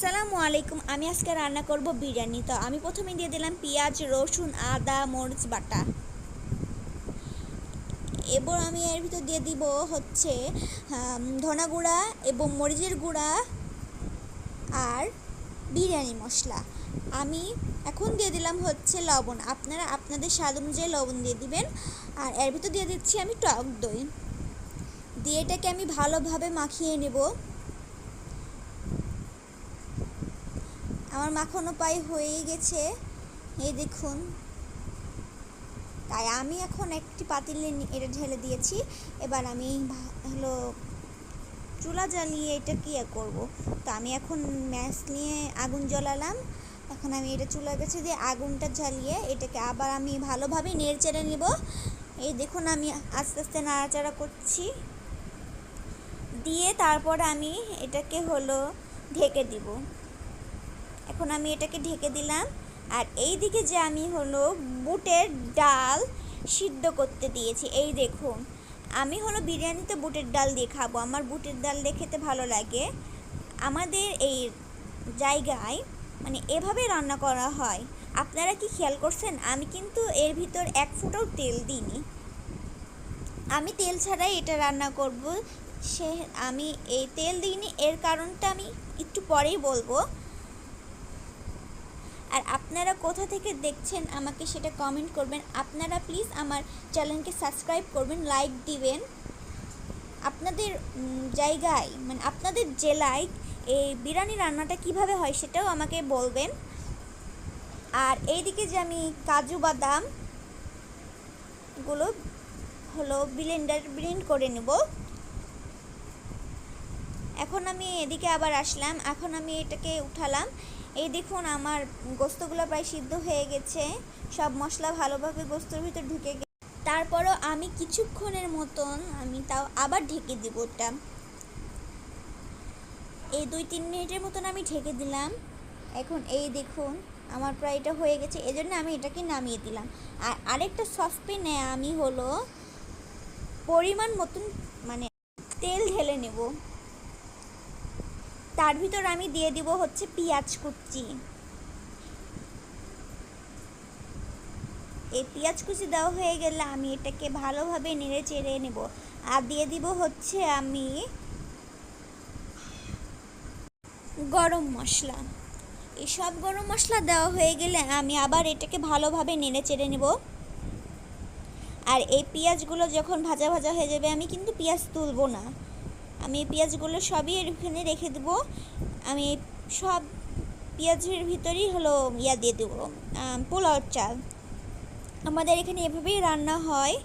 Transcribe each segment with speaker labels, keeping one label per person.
Speaker 1: আসসালামু আলাইকুম, আমি আজকে রান্না করব বিরিয়ানি। তো আমি প্রথমে দিয়ে দিলাম পেঁয়াজ, রসুন, আদা, মরিচ, বাটা। এবার আমি এর ভিতর দিয়ে দিব হচ্ছে ধনা গুঁড়া এবং মরিচের গুঁড়া আর বিরিয়ানি মশলা। আমি এখন দিয়ে দিলাম হচ্ছে লবণ। আপনারা আপনাদের স্বাদ অনুযায়ী লবণ দিয়ে দিবেন। আর এর ভিতর দিয়ে দিচ্ছি আমি টক দই। দিয়ে এটাকে আমি ভালোভাবে মাখিয়ে নেব। আমার মাখানো পাই হয়েই গেছে। এই দেখুন। তাই আমি এখন একটি পাতিলে এটা ঢেলে দিয়েছি। এবার আমি হলো চুলা জ্বালিয়ে এটা কী করব? তো আমি এখন ম্যাচ নিয়ে আগুন জ্বালালাম। এখন আমি এটা চুলা কাছে দিয়ে আগুনটা জ্বালিয়ে এটাকে আবার আমি ভালোভাবে নেড়ে চেড়ে নেব। এই দেখুন, আমি আস্তে আস্তে নাড়াচাড়া করছি। দিয়ে তারপর আমি এটাকে হলো ঢেকে দিব। এখন আমি এটাকে ঢেকে দিলাম। আর এই দিকে যে আমি হলো বুটের ডাল সিদ্ধ করতে দিয়েছি, এই দেখুন। আমি হলো বিরিয়ানিতে বুটের ডাল দিয়ে খাব, আমার বুটের ডাল দিয়ে খেতে ভালো লাগে। আমাদের এই জায়গায় মানে এভাবে রান্না করা হয়। আপনারা কি খেয়াল করছেন? আমি কিন্তু এর ভিতর এক ফুটাও তেল দিইনি। আমি তেল ছাড়াই এটা রান্না করব। সে, আমি এই তেল দিইনি, এর কারণটা আমি একটু পরেই বলব। আর আপনারা কোথা থেকে দেখছেন আমাকে সেটা কমেন্ট করবেন। আপনারা প্লিজ আমার চ্যানেলকে সাবস্ক্রাইব করবেন লাইক দিবেন। আপনাদের জায়গায় মানে আপনাদের জেলায় এই বিরিয়ানি রান্নাটা কীভাবে হয় সেটাও আমাকে বলবেন। আর এইদিকে যে আমি কাজু বাদামগুলো হলো ব্লেন্ডার ব্লেন্ড করে নেব। এখন আমি এদিকে আবার আসলাম। এখন আমি এটাকে উঠালাম। এই দেখুন, আমার গোস্তগুলো প্রায় সিদ্ধ হয়ে গেছে। সব মশলা ভালোভাবে গোস্তর ভিতর ঢুকে গেছে। তারপরও আমি কিছুক্ষণের মতন আমি তাও আবার ঢেকে দিব ওটা। এই দুই তিন মিনিটের মতন আমি ঢেকে দিলাম। এখন এই দেখুন, আমার প্রায় এটা হয়ে গেছে। এজন্য আমি এটাকে নামিয়ে দিলাম। আর আরেকটা সসপ্যানে আমি হলো পরিমাণ মতন মানে তেল ঢেলে নেব। তার ভিতর আমি দিয়ে দিব হচ্ছে পেঁয়াজ কুচি। এই পেঁয়াজ কুচি দেওয়া হয়ে গেলে আমি এটাকে ভালোভাবে নেড়ে চেড়ে নেব। আর দিয়ে দিব হচ্ছে আমি গরম মশলা। এই সব গরম মশলা দেওয়া হয়ে গেলে আমি আবার এটাকে ভালোভাবে নেড়ে চেড়ে নেব। আর এই পেঁয়াজগুলো যখন ভাজা ভাজা হয়ে যাবে আমি কিন্তু পেঁয়াজ তুলবো না। আমি এই পেঁয়াজগুলো সবই এখানে রেখে দেবো। আমি সব পেঁয়াজের ভিতরেই হলো ইয়া দিয়ে দেবো পোলাওর চাল। আমাদের এখানে এভাবেই রান্না হয়।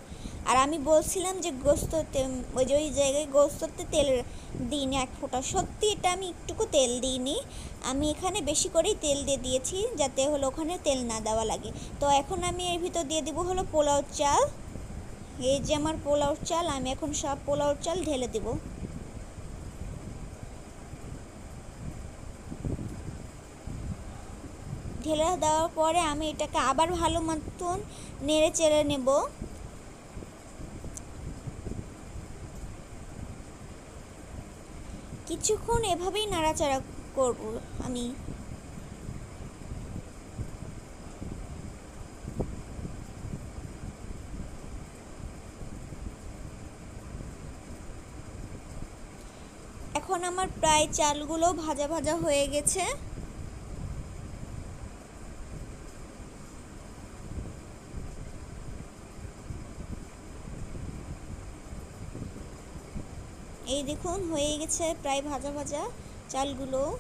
Speaker 1: আর আমি বলছিলাম যে গোস্ততে, ওই যে ওই জায়গায় গোস্ততে তেল দিইনি এক ফোঁটা। সত্যি এটা আমি একটুকু তেল দিইনি। আমি এখানে বেশি করেই তেল দিয়ে দিয়েছি, যাতে হলো ওখানে তেল না দেওয়া লাগে। তো এখন আমি এর ভিতর দিয়ে দেবো হলো পোলাওর চাল। এই যে আমার পোলাওর চাল, আমি এখন সব পোলাওর চাল ঢেলে দেবো। ঢেলে দেওয়ার পরে আমি এটাকে আবার ভালো মতন নেড়ে চেড়ে নেব। কিছুক্ষণ এভাবেই নাড়াচাড়া করব আমি। এখন আমার প্রায় চালগুলো ভাজা ভাজা হয়ে গেছে। এই দেখুন, হয়ে গেছে প্রায় ভাজা ভাজা চালগুলো।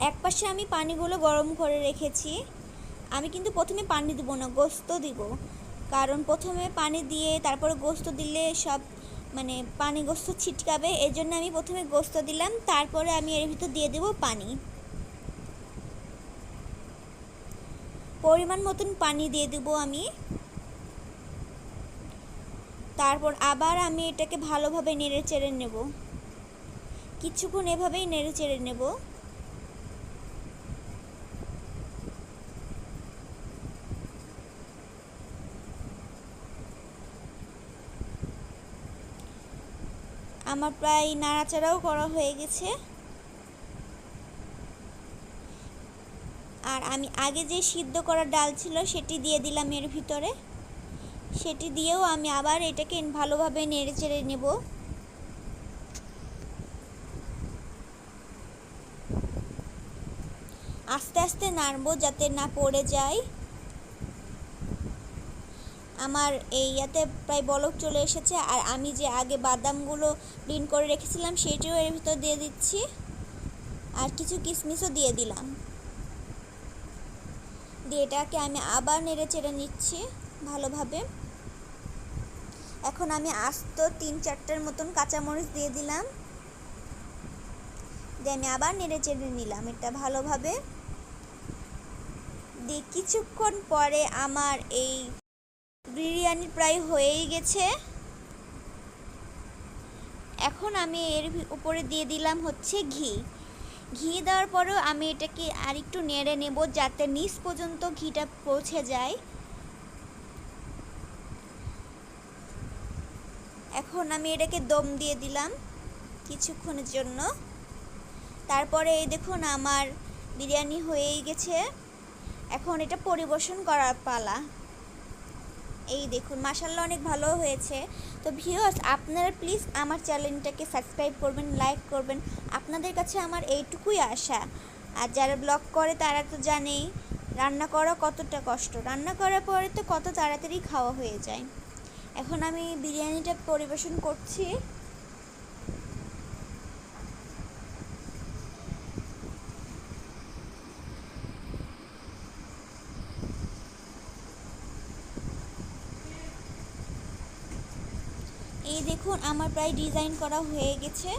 Speaker 1: এক পাশে আমি পানিগুলো গরম করে রেখেছি। আমি কিন্তু প্রথমে পানি দেবো না, গোস্ত দিব। কারণ প্রথমে পানি দিয়ে তারপরে গোস্ত দিলে সব মানে পানি গোস্ত ছিটকাবে। এই জন্য আমি প্রথমে গোস্ত দিলাম, তারপরে আমি এর ভিতর দিয়ে দেব পানি। পরিমাণ মতন পানি দিয়ে দেবো আমি। তারপর আবার আমি এটাকে ভালোভাবে নেড়ে চেড়ে নেব। কিছুক্ষণ এভাবেই নেড়ে চেড়ে নেব। আমার প্রায় নাড়াচাড়াও করা হয়ে গেছে। আর আমি আগে যে সিদ্ধ করা ডাল ছিল সেটি দিয়ে দিলাম এর ভিতরে। সেটি দিয়েও আমি আবার এটাকে ভালোভাবে নেড়ে চেড়ে নেব। আস্তে আস্তে নাড়বো যাতে না পড়ে যায়। আমার এই ইয়াতে প্রায় বলক চলে এসেছে আর আমি যে আগে বাদামগুলো ব্লিন করে রেখেছিলাম সেটিও এর ভিতর দিয়ে দিচ্ছি। আর কিছু কিশমিশও দিয়ে দিলাম। দিয়ে এটাকে আমি আবার নেড়ে চেড়ে নিচ্ছি ভালোভাবে। এখন আমি আস্ত তিন চারটার মতন কাঁচামরিচ দিয়ে দিলাম। দিয়ে আমি আবার নেড়ে চেড়ে নিলাম এটা ভালোভাবে। দিয়ে কিছুক্ষণ পরে আমার এই বিরিয়ানি প্রায় হয়েই গেছে। এখন আমি এর উপরে দিয়ে দিলাম হচ্ছে ঘি। ঘি দেওয়ার পরেও আমি এটাকে আরেকটু নেড়ে নেব যাতে নিচ পর্যন্ত ঘিটা পৌঁছে যায়। এখন আমি এটাকে দম দিয়ে দিলাম কিছুক্ষণের জন্য। তারপরে এই দেখুন আমার বিরিয়ানি হয়েই গেছে। এখন এটা পরিবেশন করার পালা। এই দেখুন মাসাল্লাহ অনেক ভালো হয়েছে। তো ভিউয়ার্স আপনারা প্লিজ আমার চ্যানেলটাকে সাবস্ক্রাইব করবেন লাইক করবেন। আপনাদের কাছে আমার এইটুকুই আশা। আর যারা ব্লগ করে, তারা তো জানেই, রান্না করা কতটা কষ্ট। রান্না করার পরে তো কত তাড়াতাড়ি খাওয়া হয়ে যায়। এখন আমি বিরিয়ানিটা পরিবেশন করছি। এই দেখুন আমার প্রায় ডিজাইন করা হয়ে গেছে।